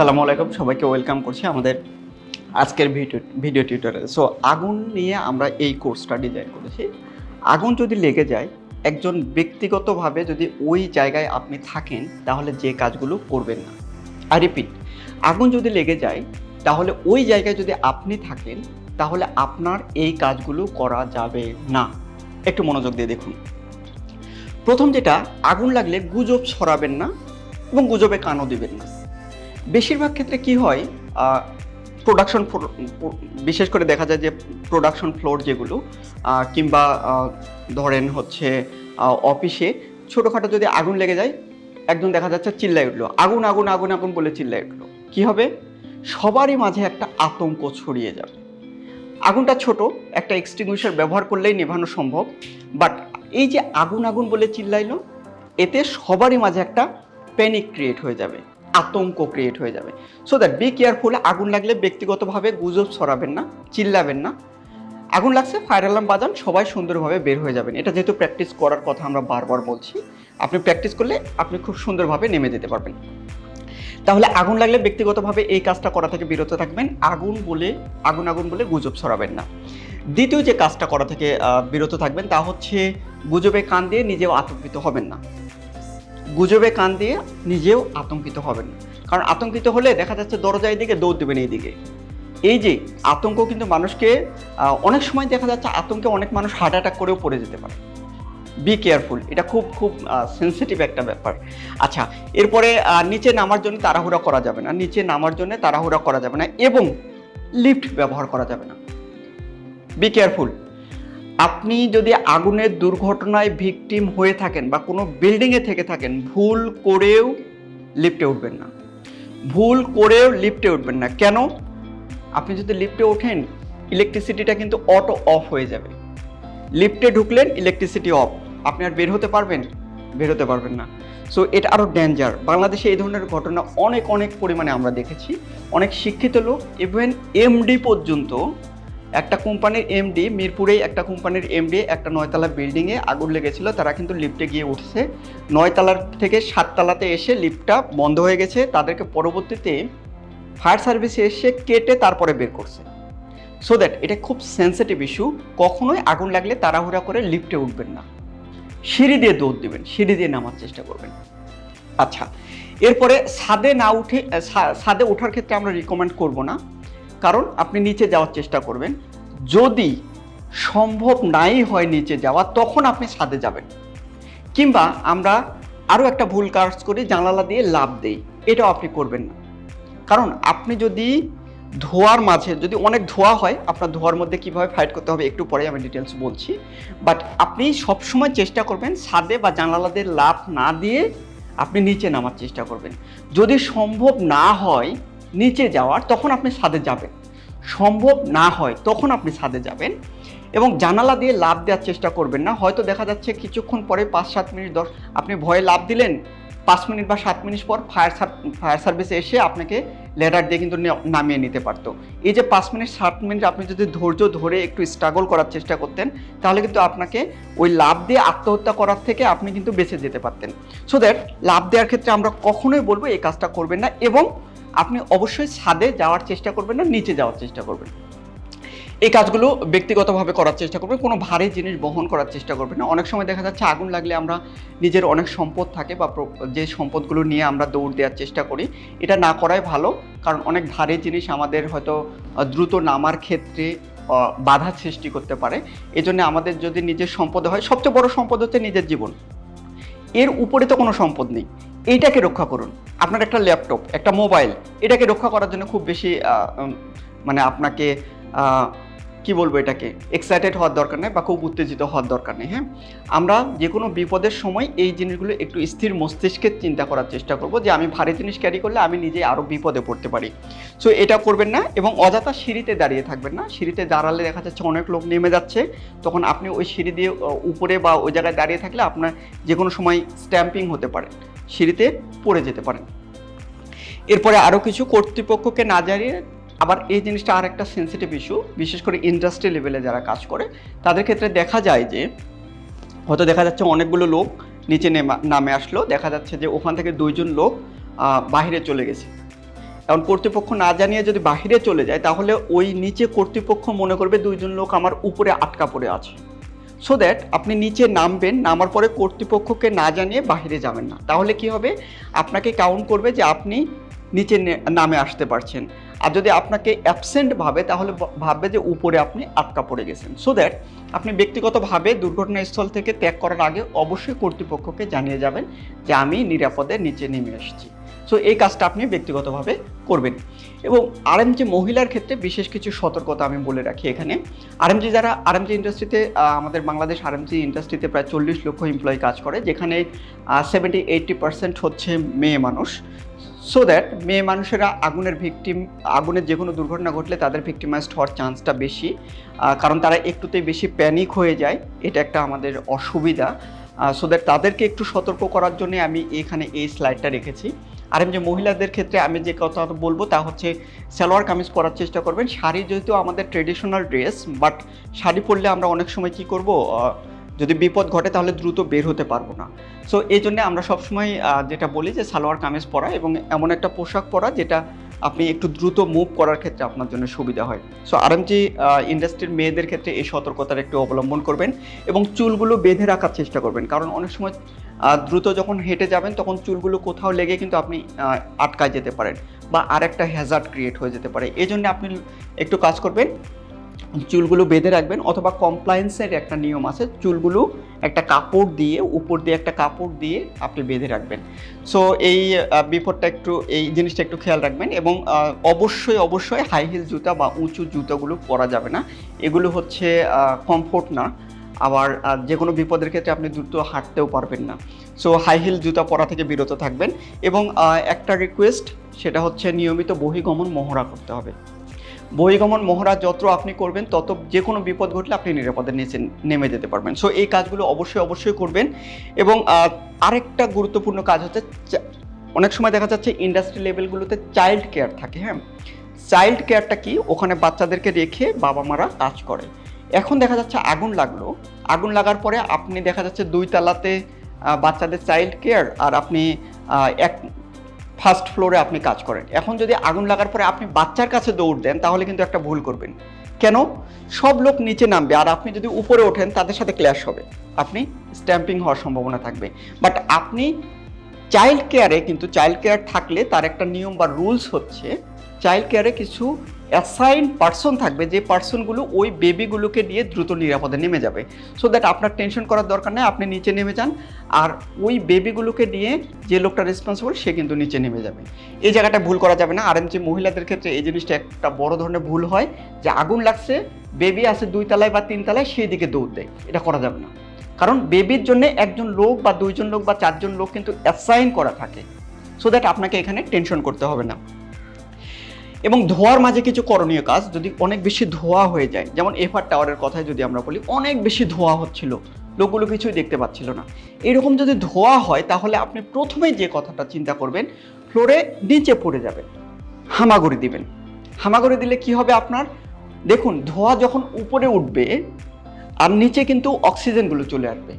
আসসালামু আলাইকুম। সবাইকে ওয়েলকাম করছি আমাদের আজকের ভিডিও ভিডিও টিউটোরিয়াল সো আগুন নিয়ে আমরা এই কোর্সটা ডিজাইন করেছি। আগুন যদি লেগে যায়, একজন ব্যক্তিগতভাবে যদি ওই জায়গায় আপনি থাকেন, তাহলে যে কাজগুলো করবেন না। আর রিপিট আগুন যদি লেগে যায়, তাহলে ওই জায়গায় যদি আপনি থাকেন, তাহলে আপনার এই কাজগুলো করা যাবে না। একটু মনোযোগ দিয়ে দেখুন। প্রথম যেটা, আগুন লাগলে গুজব ছড়াবেন না এবং গুজবে কানও দিবেন না। বেশিরভাগ ক্ষেত্রে কি হয় প্রোডাকশন বিশেষ করে দেখা যায় যে প্রোডাকশন ফ্লোর যেগুলো কিংবা ধরেন হচ্ছে অফিসে ছোটোখাটো যদি আগুন লেগে যায় একজন দেখা যাচ্ছে চিল্লাই উঠল। আগুন আগুন আগুন আগুন বলে চিল্লাই উঠল। কি হবে? সবারই মাঝে একটা আতঙ্ক ছড়িয়ে যাবে। আগুনটা ছোট, একটা এক্সটিংগুইশার ব্যবহার করলেই নেভানো সম্ভব বাট এই যে আগুন আগুন বলে চিল্লাইলো, এতে সবারই মাঝে একটা প্যানিক ক্রিয়েট হয়ে যাবে। আতঙ্ক ক্রিয়েট হয়ে যাবে। সো দ্যাট বি কেয়ারফুল আগুন লাগলে ব্যক্তিগতভাবে গুজব ছড়াবেন না, চিল্লাবেন না। আগুন লাগছে ফায়ার অ্যালার্ম বাজান, সবাই সুন্দরভাবে বের হয়ে যাবেন। এটা যেহেতু প্র্যাকটিস করার কথা আমরা বারবার বলছি, আপনি প্র্যাকটিস করলে আপনি খুব সুন্দরভাবে নেমে যেতে পারবেন। তাহলে আগুন লাগলে ব্যক্তিগতভাবে এই কাজটা করা থেকে বিরত থাকবেন, আগুন বলে, আগুন আগুন বলে গুজব ছড়াবেন না। দ্বিতীয় যে কাজটা করা থেকে বিরত থাকবেন তা হচ্ছে গুজবে কান দিয়ে নিজেও আতঙ্কিত হবেন না। গুজবে কান দিয়ে নিজেও আতঙ্কিত হবেন কারণ আতঙ্কিত হলে দেখা যাচ্ছে দরজা দিকে দৌড় দেবেন এইদিকে। এই যে আতঙ্ক কিন্তু মানুষকে অনেক সময় দেখা যাচ্ছে আতঙ্কে অনেক মানুষ হার্ট অ্যাটাক করেও পড়ে যেতে পারে। বি কেয়ারফুল এটা খুব খুব সেন্সিটিভ একটা ব্যাপার। আচ্ছা এরপরে নিচে নামার জন্য তাড়াহুড়া করা যাবে না। নিচে নামার জন্য তাড়াহুড়া করা যাবে না এবং লিফট ব্যবহার করা যাবে না। বি কেয়ারফুল আপনি যদি আগুনের দুর্ঘটনায় ভিকটিম হয়ে থাকেন বা কোনো বিল্ডিংয়ে থেকে থাকেন, ভুল করেও লিফটে উঠবেন না। ভুল করেও লিফটে উঠবেন না। কেন? আপনি যদি লিফটে ওঠেন ইলেকট্রিসিটিটা কিন্তু অটো অফ হয়ে যাবে। লিফটে ঢুকলেন ইলেকট্রিসিটি অফ আপনি আর বের হতে পারবেন? বের হতে পারবেন না। সো এটা আরও ডেঞ্জার বাংলাদেশে এই ধরনের ঘটনা অনেক অনেক পরিমাণে আমরা দেখেছি। অনেক শিক্ষিত লোক ইভেন এমডি পর্যন্ত একটা কোম্পানির এমডি মিরপুরেই একটা কোম্পানির এমডি একটা নয়তলা বিল্ডিংয়ে আগুন লেগেছিল, তারা কিন্তু লিফটে গিয়ে উঠছে। নয়তলার থেকে সাততলাতে এসে লিফটটা বন্ধ হয়ে গেছে। তাদেরকে পরবর্তীতে ফায়ার সার্ভিসে এসে কেটে তারপরে বের করছে। সো দ্যাট এটা খুব সেন্সিটিভ ইস্যু কখনোই আগুন লাগলে তাড়াহুড়া করে লিফটে উঠবেন না। সিঁড়ি দিয়ে দৌড় দিবেন, সিঁড়ি দিয়ে নামার চেষ্টা করবেন। আচ্ছা এরপরে ছাদে না উঠে ছাদে ওঠার ক্ষেত্রে আমরা রিকমেন্ড করব না। কারণ আপনি নিচে যাওয়ার চেষ্টা করবেন। যদি সম্ভব নাই হয় নিচে যাওয়া, তখন আপনি ছাদে যাবেন। কিংবা আমরা আরও একটা ভুল কাজ করি, জানালা দিয়ে লাভ দেই। এটাও আপনি করবেন না। কারণ আপনি যদি ধোয়ার মাঝে, যদি অনেক ধোয়া হয়, আপনার ধোয়ার মধ্যে কীভাবে ফাইট করতে হবে একটু পরে আমি ডিটেলস বলছি। বাট আপনি সবসময় চেষ্টা করবেন ছাদে বা জানালা দিয়ে লাভ না দিয়ে আপনি নিচে নামার চেষ্টা করবেন। যদি সম্ভব না হয় নিচে যাওয়ার, তখন আপনি ছাদে যাবেন। সম্ভব না হয় তখন আপনি ছাদে যাবেন এবং জানালা দিয়ে লাভ দেওয়ার চেষ্টা করবেন না। হয়তো দেখা যাচ্ছে কিছুক্ষণ পরে পাঁচ, সাত মিনিট দশ, আপনি ভয়ে লাভ দিলেন, পাঁচ মিনিট বা সাত মিনিট পর ফায়ার ফায়ার সার্ভিসে এসে আপনাকে লেডার দিয়ে কিন্তু নামিয়ে নিতে পারতো। এই যে পাঁচ মিনিট, সাত মিনিট আপনি যদি ধৈর্য ধরে একটু স্ট্রাগল করার চেষ্টা করতেন, তাহলে কিন্তু আপনাকে ওই লাভ দিয়ে আত্মহত্যা করার থেকে আপনি কিন্তু বেঁচে যেতে পারতেন। সো দ্যাট লাভ দেওয়ার ক্ষেত্রে আমরা কখনোই বলব এই কাজটা করবেন না এবং আপনি অবশ্যই ছাদে যাওয়ার চেষ্টা করবেন না, নিচে যাওয়ার চেষ্টা করবেন। এই কাজগুলো ব্যক্তিগতভাবে করার চেষ্টা করবেন, কোনো ভারী জিনিস বহন করার চেষ্টা করবেন না। অনেক সময় দেখা যাচ্ছে আগুন লাগলে আমরা নিজের অনেক সম্পদ থাকে বা যে সম্পদগুলো নিয়ে আমরা দৌড় দেওয়ার চেষ্টা করি, এটা না করাই ভালো। কারণ অনেক ভারী জিনিস আমাদের হয়তো দ্রুত নামার ক্ষেত্রে বাধা সৃষ্টি করতে পারে। এজন্য আমাদের যদি নিজের সম্পদ হয়, সবচেয়ে বড় সম্পদ হচ্ছে নিজের জীবন। এর উপরে তো কোনো সম্পদ নেই। এইটাকে রক্ষা করুন। আপনার একটা ল্যাপটপ, একটা মোবাইল, এটাকে রক্ষা করার জন্য খুব বেশি মানে আপনাকে কি বলব এটাকে এক্সাইটেড হওয়ার দরকার নেই বা খুব উত্তেজিত হওয়ার দরকার নেই হ্যাঁ? আমরা যে কোনো বিপদের সময় এই জিনিসগুলো একটু স্থির মস্তিষ্কে চিন্তা করার চেষ্টা করব যে আমি ভারী জিনিস ক্যারি করলে আমি নিজে আরও বিপদে পড়তে পারি। সো এটা করবেন না এবং অযথা সিঁড়িতে দাঁড়িয়ে থাকবেন না। সিঁড়িতে দাঁড়ালে দেখা যাচ্ছে অনেক লোক নেমে যাচ্ছে। তখন আপনি ওই সিঁড়ি দিয়ে উপরে বা ওই জায়গায় দাঁড়িয়ে থাকলে আপনার যে কোনো সময় স্ট্যাম্পিং হতে পারে। সিঁড়িতে পড়ে যেতে পারেন। এরপরে আরও কিছু কর্তৃপক্ষকে না জানিয়ে আবার এই জিনিসটা আর একটা সেন্সিটিভ ইস্যু বিশেষ করে ইন্ডাস্ট্রি লেভেলে যারা কাজ করে, তাদের ক্ষেত্রে দেখা যায় যে, হয়তো দেখা যাচ্ছে অনেকগুলো লোক নিচে নেমা, নামে আসলো, দেখা যাচ্ছে যে ওখান থেকে দুইজন লোক বাইরে চলে গেছে। কারণ কর্তৃপক্ষ না জানিয়ে যদি বাহিরে চলে যায়, তাহলে ওই নিচে কর্তৃপক্ষ মনে করবে দুইজন লোক আমার উপরে আটকা পড়ে আছে। সো দ্যাট আপনি নিচে নামবেন, নামার পরে কর্তৃপক্ষকে না জানিয়ে বাহিরে যাবেন না। তাহলে কি হবে? আপনাকে কাউন্ট করবে যে আপনি নিচে নামে আসতে পারছেন। আর যদি আপনাকে অ্যাবসেন্ট ভাবে, তাহলে ভাববে যে উপরে আপনি আটকা পড়ে গেছেন। সো দ্যাট আপনি ব্যক্তিগতভাবে দুর্ঘটনাস্থল থেকে ত্যাগ করার আগে অবশ্যই কর্তৃপক্ষকে জানিয়ে যাবেন যে আমি নিরাপদে নিচে নেমে এসেছি। সো এই কাজটা আপনি ব্যক্তিগতভাবে করবেন। এবং আরএমজি মহিলার ক্ষেত্রে বিশেষ কিছু সতর্কতা আমি বলে রাখি এখানে। আরএমজি যারা আরএমজি ইন্ডাস্ট্রিতে আমাদের বাংলাদেশ আরএমজি ইন্ডাস্ট্রিতে প্রায় চল্লিশ লক্ষ এমপ্লয়ি কাজ করে, যেখানে সেভেন্টি এইটটি পার্সেন্ট হচ্ছে মেয়ে মানুষ। সো দ্যাট মেয়ে মানুষেরা আগুনের ভিকটিম আগুনের যে কোনো দুর্ঘটনা ঘটলে তাদের ভিকটিমাইজড হওয়ার চান্সটা বেশি। কারণ তারা একটুতেই বেশি প্যানিক হয়ে যায়, এটা একটা আমাদের অসুবিধা। সো দ্যাট তাদেরকে একটু সতর্ক করার জন্য আমি এখানে এই স্লাইডটা রেখেছি। আর এমনি মহিলাদের ক্ষেত্রে আমি যে কথা বলব তা হচ্ছে, সালোয়ার কামিজ পরার চেষ্টা করবেন। শাড়ি যেহেতু আমাদের ট্রেডিশনাল ড্রেস বাট শাড়ি পরলে আমরা অনেক সময় কি করব যদি বিপদ ঘটে তাহলে দ্রুত বের হতে পারব না। সো এই জন্য আমরা সবসময় যেটা বলি যে সালোয়ার কামিজ পরা এবং এমন একটা পোশাক পরা যেটা আপনি একটু দ্রুত মুভ করার ক্ষেত্রে আপনার জন্য সুবিধা হয়। সো আরএমজি ইন্ডাস্ট্রির মেয়েদের ক্ষেত্রে এই সতর্কতার একটু অবলম্বন করবেন এবং চুলগুলো বেঁধে রাখার চেষ্টা করবেন। কারণ অনেক সময় দ্রুত যখন হেঁটে যাবেন, তখন চুলগুলো কোথাও লেগে কিন্তু আপনি আটকায় যেতে পারেন বা আরেকটা হ্যাজার্ড ক্রিয়েট হয়ে যেতে পারে। এই জন্য আপনি একটু কাজ করবেন, চুলগুলো বেঁধে রাখবেন অথবা কমপ্লায়েন্সের একটা নিয়ম আছে, চুলগুলো একটা কাপড় দিয়ে, উপর দিয়ে একটা কাপড় দিয়ে আপনি বেঁধে রাখবেন। সো এই বিপদটা একটু, এই জিনিসটা একটু খেয়াল রাখবেন এবং অবশ্যই অবশ্যই হাই হিল জুতা বা উঁচু জুতাগুলো পরা যাবে না। এগুলো হচ্ছে কমফোর্ট না। আবার যে কোনো বিপদের ক্ষেত্রে আপনি দ্রুত হাঁটতেও পারবেন না। সো হাই হিল জুতা পরা থেকে বিরত থাকবেন এবং একটা রিকোয়েস্ট সেটা হচ্ছে নিয়মিত বহিগমন মহড়া করতে হবে। বহিগমন মহড়া যত আপনি করবেন, তত যে কোনো বিপদ ঘটলে আপনি নিরাপদে নিচে, নেমে যেতে পারবেন। সো এই কাজগুলো অবশ্যই অবশ্যই করবেন এবং আরেকটা গুরুত্বপূর্ণ কাজ হচ্ছে অনেক সময় দেখা যাচ্ছে ইন্ডাস্ট্রি লেভেলগুলোতে চাইল্ড কেয়ার থাকে হ্যাঁ? চাইল্ড কেয়ারটা কি? ওখানে বাচ্চাদেরকে রেখে বাবা মারা কাজ করে। এখন দেখা যাচ্ছে আগুন লাগল। আগুন লাগার পরে আপনি দেখা যাচ্ছে দুই তালাতে বাচ্চাদের চাইল্ড কেয়ার আর আপনি এক ফার্স্ট ফ্লোরে আপনি কাজ করেন। এখন যদি আগুন লাগার পরে আপনি বাচ্চার কাছে দৌড় দেন, তাহলে কিন্তু একটা ভুল করবেন। কেন? সব লোক নিচে নামবে আর আপনি যদি উপরে ওঠেন, তাদের সাথে ক্ল্যাশ হবে। আপনি স্ট্যাম্পিং হওয়ার সম্ভাবনা থাকবে। বাট আপনি চাইল্ড কেয়ারে কিন্তু চাইল্ড কেয়ার থাকলে তার একটা নিয়ম বা রুলস হচ্ছে চাইল্ড কেয়ারে কিছু অ্যাসাইন পার্সন থাকবে, যে পার্সনগুলো ওই বেবিগুলোকে নিয়ে দ্রুত নিরাপদে নেমে যাবে। সো দ্যাট আপনার টেনশন করার দরকার নেই, আপনি নিচে নেমে যান। আর ওই বেবিগুলোকে নিয়ে যে লোকটা রেসপন্সিবল সে কিন্তু নিচে নেমে যাবে। এই জায়গাটা ভুল করা যাবে না। আর এমনি মহিলাদের ক্ষেত্রে এই জিনিসটা একটা বড় ধরনের ভুল হয়, যে আগুন লাগছে বেবি আছে দুই তলায় বা তিন তলায়, সেই দিকে দৌড় দেয়। এটা করা যাবে না। কারণ বেবির জন্য একজন লোক বা দুইজন লোক বা চারজন লোক কিন্তু অ্যাসাইন করা থাকে। সো দ্যাট আপনাকে এখানে টেনশন করতে হবে না। এবং ধোয়ার মাঝে কিছু করণীয় কাজ যদি অনেক বেশি ধোয়া হয়ে যায়, যেমন এফআর টাওয়ারের কথাই যদি আমরা বলি, অনেক বেশি ধোয়া হচ্ছিল, লোকগুলো কিছুই দেখতে পাচ্ছিল না। এরকম যদি ধোয়া হয়, তাহলে আপনি প্রথমেই যে কথাটা চিন্তা করবেন, ফ্লোরে নিচে পড়ে যাবেন, হামাগুড়ি দিবেন। হামাগুড়ি দিলে কি হবে আপনার? দেখুন, ধোঁয়া যখন উপরে উঠবে, আর নিচে কিন্তু অক্সিজেনগুলো চলে আসবে।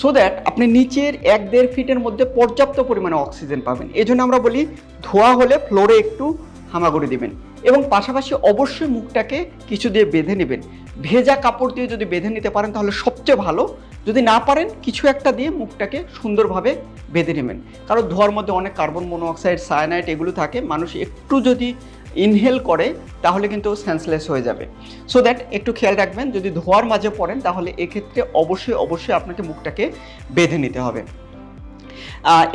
সো দ্যাট আপনি নিচের এক দেড় ফিটের মধ্যে পর্যাপ্ত পরিমাণে অক্সিজেন পাবেন। এই জন্য আমরা বলি, ধোয়া হলে ফ্লোরে একটু হামাগুড়ি দিবেন। এবং পাশাপাশি অবশ্যই মুখটাকে কিছু দিয়ে বেঁধে নেবেন। ভেজা কাপড় দিয়ে যদি বেঁধে নিতে পারেন, তাহলে সবচেয়ে ভালো। যদি না পারেন, কিছু একটা দিয়ে মুখটাকে সুন্দরভাবে বেঁধে নেবেন। কারণ ধোয়ার মধ্যে অনেক কার্বন মনোঅক্সাইড সায়ানাইট এগুলো থাকে। মানুষ একটু যদি ইনহেল করে, তাহলে কিন্তু সেন্সলেস হয়ে যাবে। সো দ্যাট একটু খেয়াল রাখবেন, যদি ধোয়ার মাঝে পড়েন, তাহলে এক্ষেত্রে অবশ্যই অবশ্যই আপনাকে মুখটাকে বেঁধে নিতে হবে।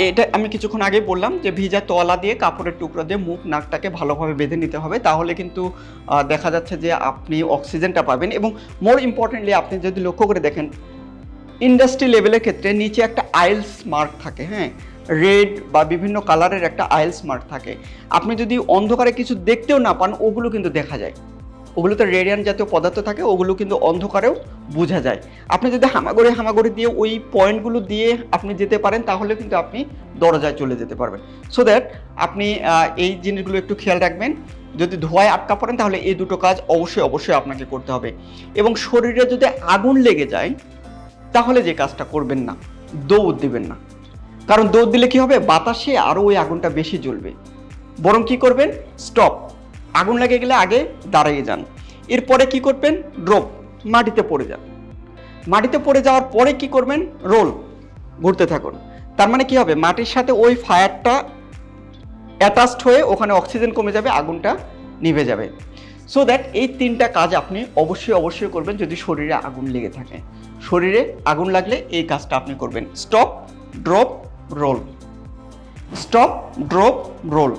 এটা আমি কিছুক্ষণ আগে বললাম যে ভিজা তোয়ালা দিয়ে কাপড়ের টুকরো দিয়ে মুখ, নাকটাকে ভালোভাবে বেঁধে নিতে হবে। তাহলে কিন্তু দেখা যাচ্ছে যে আপনি অক্সিজেনটা পাবেন এবং মোর ইম্পর্টেন্টলি আপনি যদি লক্ষ্য করে দেখেন, ইন্ডাস্ট্রি লেভেলের ক্ষেত্রে নিচে একটা আইলস মার্ক থাকে হ্যাঁ? রেড বা বিভিন্ন কালারের একটা আইলস মার্ক থাকে। আপনি যদি অন্ধকারে কিছু দেখতেও না পান, ওগুলো কিন্তু দেখা যায়। ওগুলোতে রেডিয়ান জাতীয় পদার্থ থাকে, ওগুলো কিন্তু অন্ধকারেও বোঝা যায়। আপনি যদি হামাগুড়ি হামাগুড়ি দিয়ে ওই পয়েন্টগুলো দিয়ে আপনি যেতে পারেন, তাহলে কিন্তু আপনি দরজায় চলে যেতে পারবেন। সো দ্যাট আপনি এই জিনিসগুলো একটু খেয়াল রাখবেন। যদি ধোঁয়ায় আটকা পড়েন, তাহলে এই দুটো কাজ অবশ্যই অবশ্যই আপনাকে করতে হবে। এবং শরীরে যদি আগুন লেগে যায়, তাহলে যে কাজটা করবেন না, দৌড় দিবেন না। কারণ দৌড় দিলে কি হবে? বাতাসে আরও ওই আগুনটা বেশি জ্বলবে। বরং কি করবেন? স্টপ আগুন লেগে গেলে আগে দাঁড়িয়ে যান। এরপরে কি করবেন? ড্রপ মাটিতে পড়ে যান। মাটিতে পড়ে যাওয়ার পরে কি করবেন? রোল, ঘুরতে থাকুন। তার মানে কি হবে? মাটির সাথে ওই ফায়ারটা অ্যাটাচড হয়ে ওখানে অক্সিজেন কমে যাবে, আগুনটা নিভে যাবে। সো দ্যাট এই তিনটা কাজ আপনি অবশ্যই অবশ্যই করবেন যদি শরীরে আগুন লেগে থাকে। শরীরে আগুন লাগলে এই কাজটা আপনি করবেন। Stop drop roll stop drop roll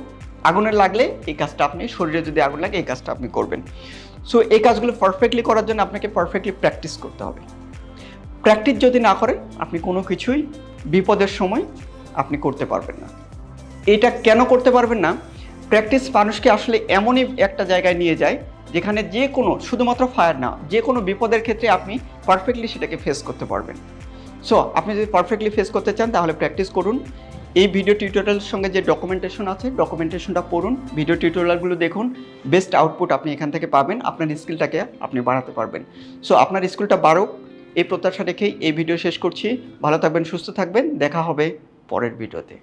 আগুনের লাগলে এই কাজটা আপনি, শরীরে যদি আগুন লাগে এই কাজটা আপনি করবেন। সো এই কাজগুলো পারফেক্টলি করার জন্য আপনাকে পারফেক্টলি প্র্যাকটিস করতে হবে। প্র্যাকটিস যদি না করেন, আপনি কোনো কিছুই বিপদের সময় আপনি করতে পারবেন না। এটা কেন করতে পারবেন না? প্র্যাকটিস মানুষকে আসলে এমনই একটা জায়গায় নিয়ে যায়, যেখানে যে কোনো, শুধুমাত্র ফায়ার না, যে কোনো বিপদের ক্ষেত্রে আপনি পারফেক্টলি সেটাকে ফেস করতে পারবেন। সো আপনি যদি পারফেক্টলি ফেস করতে চান, তাহলে প্র্যাকটিস করুন। এই ভিডিও টিউটোরিয়ালের সঙ্গে যে ডকুমেন্টেশন আছে ডকুমেন্টেশনটা পড়ুন ভিডিও টিউটোরিয়ালগুলো দেখুন বেস্ট আউটপুট আপনি এখান থেকে পাবেন, আপনার স্কিলটাকে আপনি বাড়াতে পারবেন। সো আপনার স্কুলটা বাড়ুক, এই প্রত্যাশা রেখেই এই ভিডিও শেষ করছি। ভালো থাকবেন, সুস্থ থাকবেন, দেখা হবে পরের ভিডিওতে